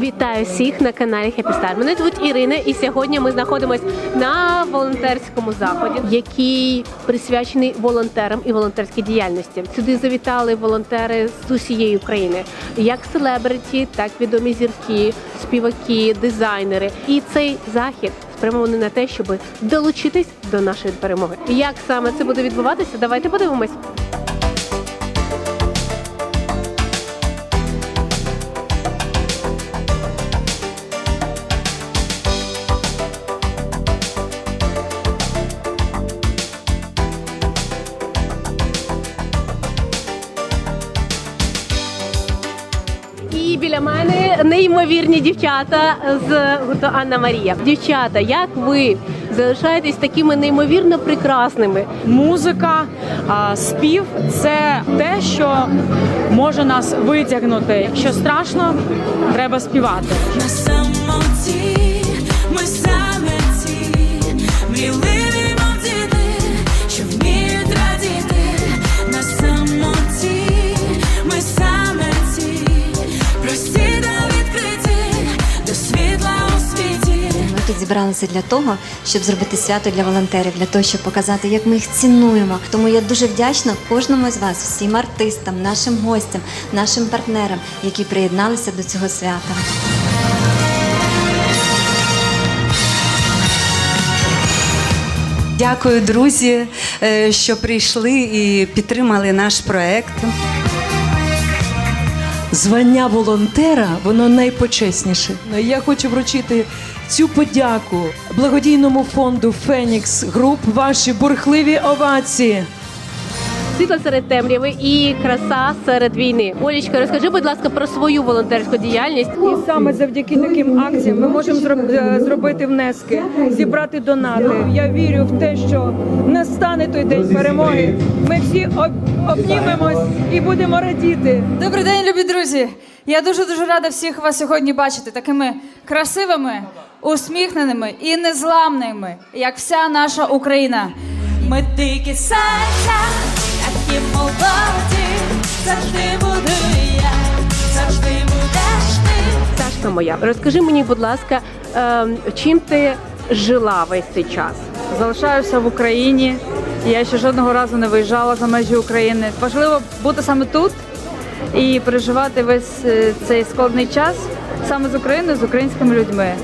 Вітаю всіх на каналі Star. Мене звуть Ірина, і сьогодні ми знаходимося на волонтерському заході, який присвячений волонтерам і волонтерській діяльності. Сюди завітали волонтери з усієї України, як селебриті, так відомі зірки, співаки, дизайнери. І цей захід спрямований на те, щоб долучитись до нашої перемоги. Як саме це буде відбуватися? Давайте подивимось. Неймовірні дівчата з гурту Анна Марія. Дівчата, як ви залишаєтесь такими неймовірно прекрасними? Музика, спів це те, що може нас витягнути. Якщо страшно, треба співати. На самоті ми саме зібралися для того, щоб зробити свято для волонтерів, для того, щоб показати, як ми їх цінуємо. Тому я дуже вдячна кожному з вас, всім артистам, нашим гостям, нашим партнерам, які приєдналися до цього свята. Дякую, друзі, е, що прийшли і підтримали наш проект. Звання волонтера воно найпочесніше. Я хочу вручити цю подяку благодійному фонду Фенікс Груп. Ваші бурхливі овації. Світло серед темряви і краса серед війни. Олічка, розкажи, будь ласка, про свою волонтерську діяльність. І саме завдяки таким акціям ми можемо е, зробити внески, зібрати донати. Я вірю в те, що настане той день перемоги. Ми всі обнімемось і будемо радіти. Добрий день, любі друзі! Я дуже дуже рада всіх вас сьогодні бачити такими красивими, усміхненими і незламними, як вся наша Україна. Ми дикі серця, такі молоді, завжди буду я, завжди будеш ти. Сашка моя, розкажи мені, будь ласка, ем, чим ти жила весь цей час? Залишаюся в Україні. Я ще жодного разу не виїжджала за межі України. Важливо бути саме тут і переживати весь е, цей складний час саме з Україною, з українськими людьми.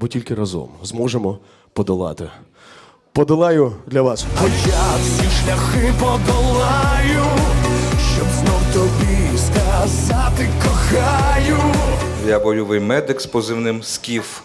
бо тільки разом зможемо подолати. Подолаю для вас. А я всі шляхи подолаю, щоб знов тобі сказати кохаю. Я бойовий медик з позивним Скіф.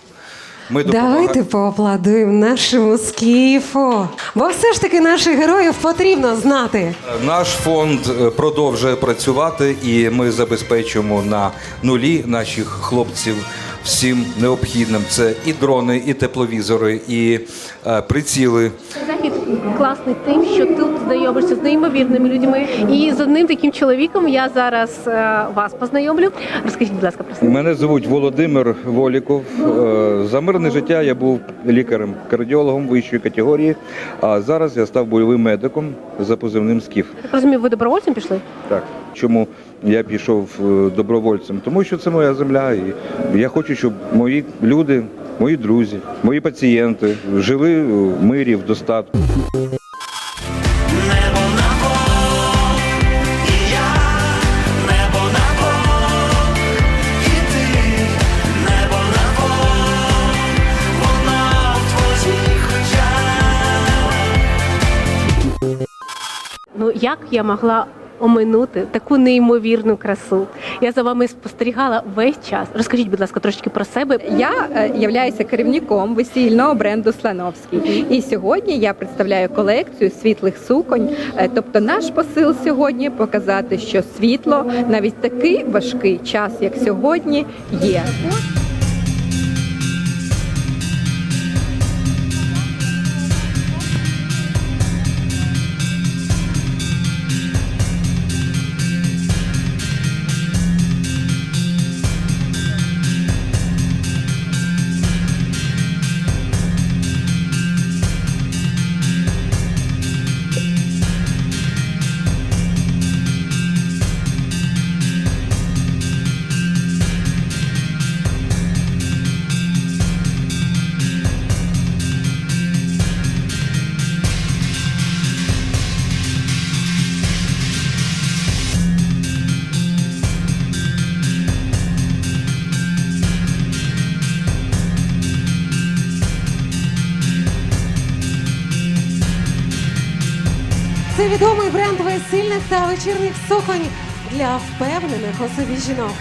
Ми Давайте поаплодуємо нашому скіфу. Бо все ж таки наших героїв потрібно знати. Наш фонд е, продовжує працювати, і ми забезпечуємо на нулі наших хлопців всім необхідним. Це і дрони, і тепловізори, і е, приціли. Захід класний тим, що тут знайомишся з неймовірними людьми. І з одним таким чоловіком я зараз е, вас познайомлю. Розкажіть, будь ласка, про себе. Мене звуть Володимир Воліков. Е, За мирне життя я був лікарем, кардіологом вищої категорії. А зараз я став бойовим медиком за позивним Скіф. Я так розумію, ви добровольцем пішли? Так, чому я пішов е, добровольцем? Тому що це моя земля, і я хочу, щоб мої люди, мої друзі, мої пацієнти жили в мирі, в достатку. Ну як я могла оминути таку неймовірну красу? Я за вами спостерігала весь час. Розкажіть, будь ласка, трошки про себе. Я е, являюся керівником весільного бренду Слановський. І сьогодні я представляю колекцію світлих суконь. Е, Тобто, наш посил сьогодні показати, що світло навіть такий важкий час, як сьогодні, є. Відомий бренд весільних та вечірніх суконь для впевнених у собі жінок,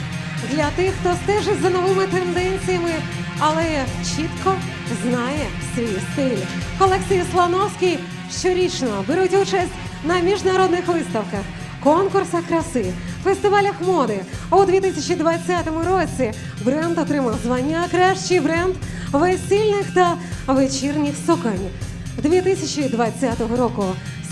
для тих, хто стежить за новими тенденціями, але чітко знає свій стиль. Колекції Слановський щорічно беруть участь на міжнародних виставках, конкурсах краси, фестивалях моди. У 2020 році бренд отримав звання Кращий бренд весільних та вечірніх суконь. 2020 року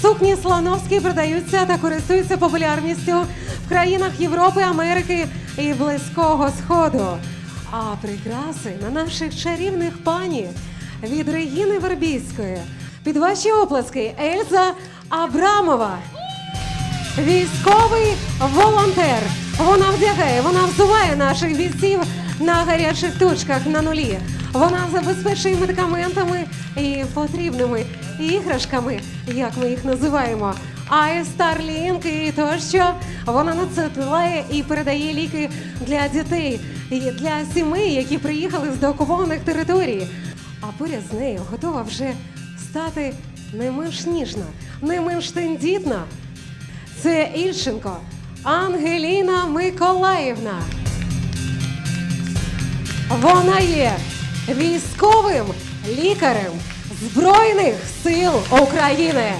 сукні Слановські продаються та користуються популярністю в країнах Європи, Америки і Близького Сходу. А прикраси на наших чарівних пані від Регіни Вербійської. Під ваші оплески Ельза Абрамова. Військовий волонтер. Вона вдягає, вона взуває наших бійців на гарячих точках на нулі. Вона забезпечує медикаментами і потрібними іграшками, як ми їх називаємо. А Старлінк і тощо вона надсилає і передає ліки для дітей і для сімей, які приїхали з деокупованих територій. А поряд з нею готова вже стати не менш ніжна, не менш тендітна. Це Ільченко Ангеліна Миколаївна. Вона є військовим лікарем Збройних сил України.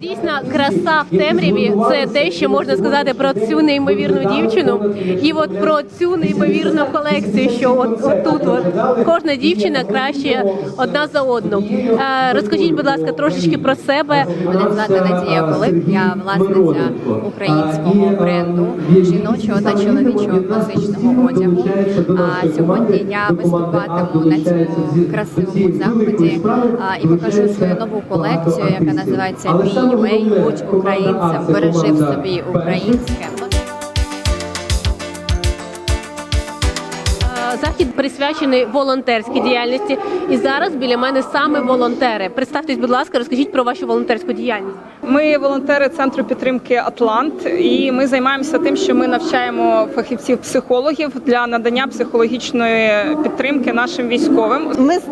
Дійсно, краса в темряві це те, що можна сказати про цю неймовірну дівчину, і от про цю неймовірну колекцію, що от, от тут от кожна дівчина краще одна за одну. Е, розкажіть, будь ласка, трошечки про себе. Мене звати Надія Колик, я власниця українського бренду жіночого та чоловічого класичного одягу. А сьогодні я виступатиму на цьому красивому заході і покажу свою нову колекцію, яка називається Be UA, будь українцем, бережи в собі українське. Захід присвячений волонтерській діяльності, і зараз біля мене саме волонтери. Представтесь, будь ласка, розкажіть про вашу волонтерську діяльність. Ми волонтери центру підтримки Атлант, і ми займаємося тим, що ми навчаємо фахівців-психологів для надання психологічної підтримки нашим військовим. Ми з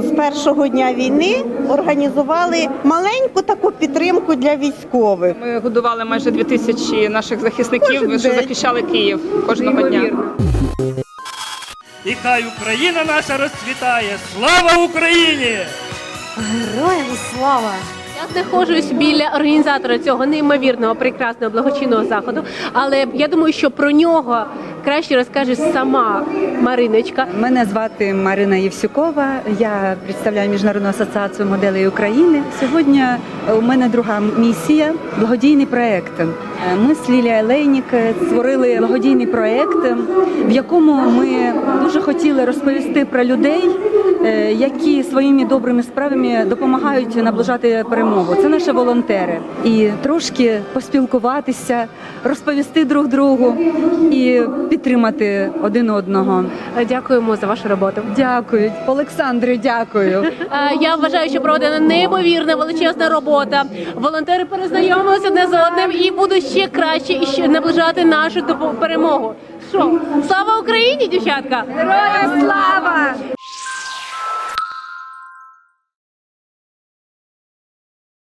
з першого дня війни організували маленьку таку підтримку для військових. Ми годували майже дві тисячі наших захисників, що захищали Київ кожного дня. І хай Україна наша розцвітає! Слава Україні! Героям слава! Я знаходжусь біля організатора цього неймовірного прекрасного благочинного заходу, але я думаю, що про нього краще розкаже сама Мариночка. Мене звати Марина Євсюкова. Я представляю міжнародну асоціацію моделей України. Сьогодні у мене друга місія благодійний проект. Ми з Лілія Лейнік створили благодійний проект, в якому ми дуже хотіли розповісти про людей, які своїми добрими справами допомагають наближати перемогу. Це наші волонтери. І трошки поспілкуватися, розповісти друг другу і підтримати один одного. Дякуємо за вашу роботу. Дякую, Олександрю. Дякую. Е, Я вважаю, що проведена неймовірна величезна робота. Волонтери перезнайомилися одне з одним і будуть ще краще і ще наближати нашу перемогу. Що слава Україні, дівчатка! Героям слава!